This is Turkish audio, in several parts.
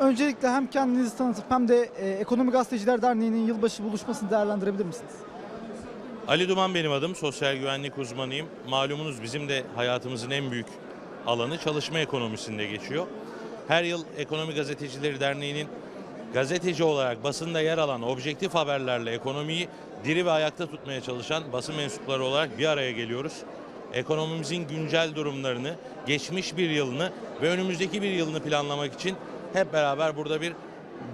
Öncelikle hem kendinizi tanıtıp hem de e, Ekonomi Gazeteciler Derneği'nin yılbaşı buluşmasını değerlendirebilir misiniz? Ali Duman benim adım. Sosyal güvenlik uzmanıyım. Malumunuz bizim de hayatımızın en büyük alanı çalışma ekonomisinde geçiyor. Her yıl Ekonomi Gazetecileri Derneği'nin gazeteci olarak basında yer alan objektif haberlerle ekonomiyi diri ve ayakta tutmaya çalışan basın mensupları olarak bir araya geliyoruz. Ekonomimizin güncel durumlarını, geçmiş bir yılını ve önümüzdeki bir yılını planlamak için hep beraber burada bir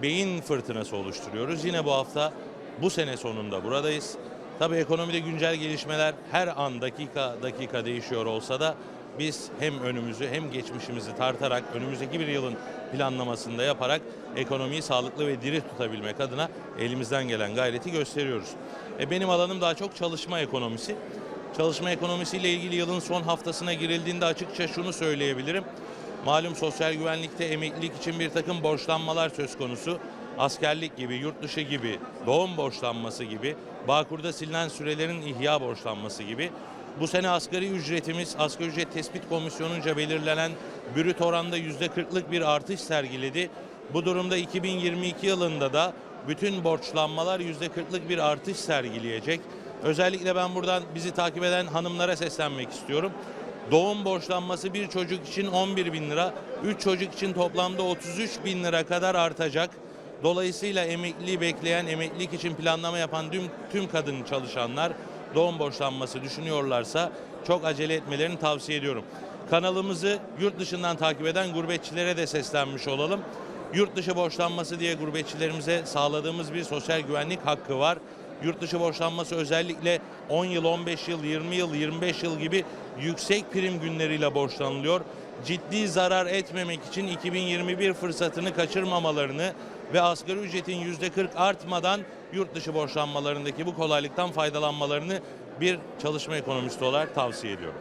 beyin fırtınası oluşturuyoruz. Yine bu hafta bu sene sonunda buradayız. Tabii ekonomide güncel gelişmeler her an dakika dakika değişiyor olsa da biz hem önümüzü hem geçmişimizi tartarak önümüzdeki bir yılın planlamasında yaparak ekonomiyi sağlıklı ve diri tutabilmek adına elimizden gelen gayreti gösteriyoruz. E benim alanım daha çok çalışma ekonomisi. Çalışma ekonomisiyle ilgili yılın son haftasına girildiğinde açıkça şunu söyleyebilirim. Malum sosyal güvenlikte emeklilik için bir takım borçlanmalar söz konusu. Askerlik gibi, yurt dışı gibi, doğum borçlanması gibi, Bağkur'da silinen sürelerin ihya borçlanması gibi. Bu sene asgari ücretimiz, asgari ücret tespit komisyonunca belirlenen brüt oranda %40'lık bir artış sergiledi. Bu durumda 2022 yılında da bütün borçlanmalar %40'lık bir artış sergileyecek. Özellikle ben buradan bizi takip eden hanımlara seslenmek istiyorum. Doğum borçlanması bir çocuk için 11 bin lira, 3 çocuk için toplamda 33 bin lira kadar artacak. Dolayısıyla emekliliği bekleyen, emeklilik için planlama yapan tüm, tüm kadın çalışanlar doğum borçlanması düşünüyorlarsa çok acele etmelerini tavsiye ediyorum. Kanalımızı yurt dışından takip eden gurbetçilere de seslenmiş olalım. Yurt dışı borçlanması diye gurbetçilerimize sağladığımız bir sosyal güvenlik hakkı var. Yurt dışı borçlanması özellikle 10 yıl, 15 yıl, 20 yıl, 25 yıl gibi yüksek prim günleriyle borçlanılıyor. Ciddi zarar etmemek için 2021 fırsatını kaçırmamalarını ve asgari ücretin %40 artmadan yurt dışı borçlanmalarındaki bu kolaylıktan faydalanmalarını bir çalışma ekonomisti olarak tavsiye ediyorum.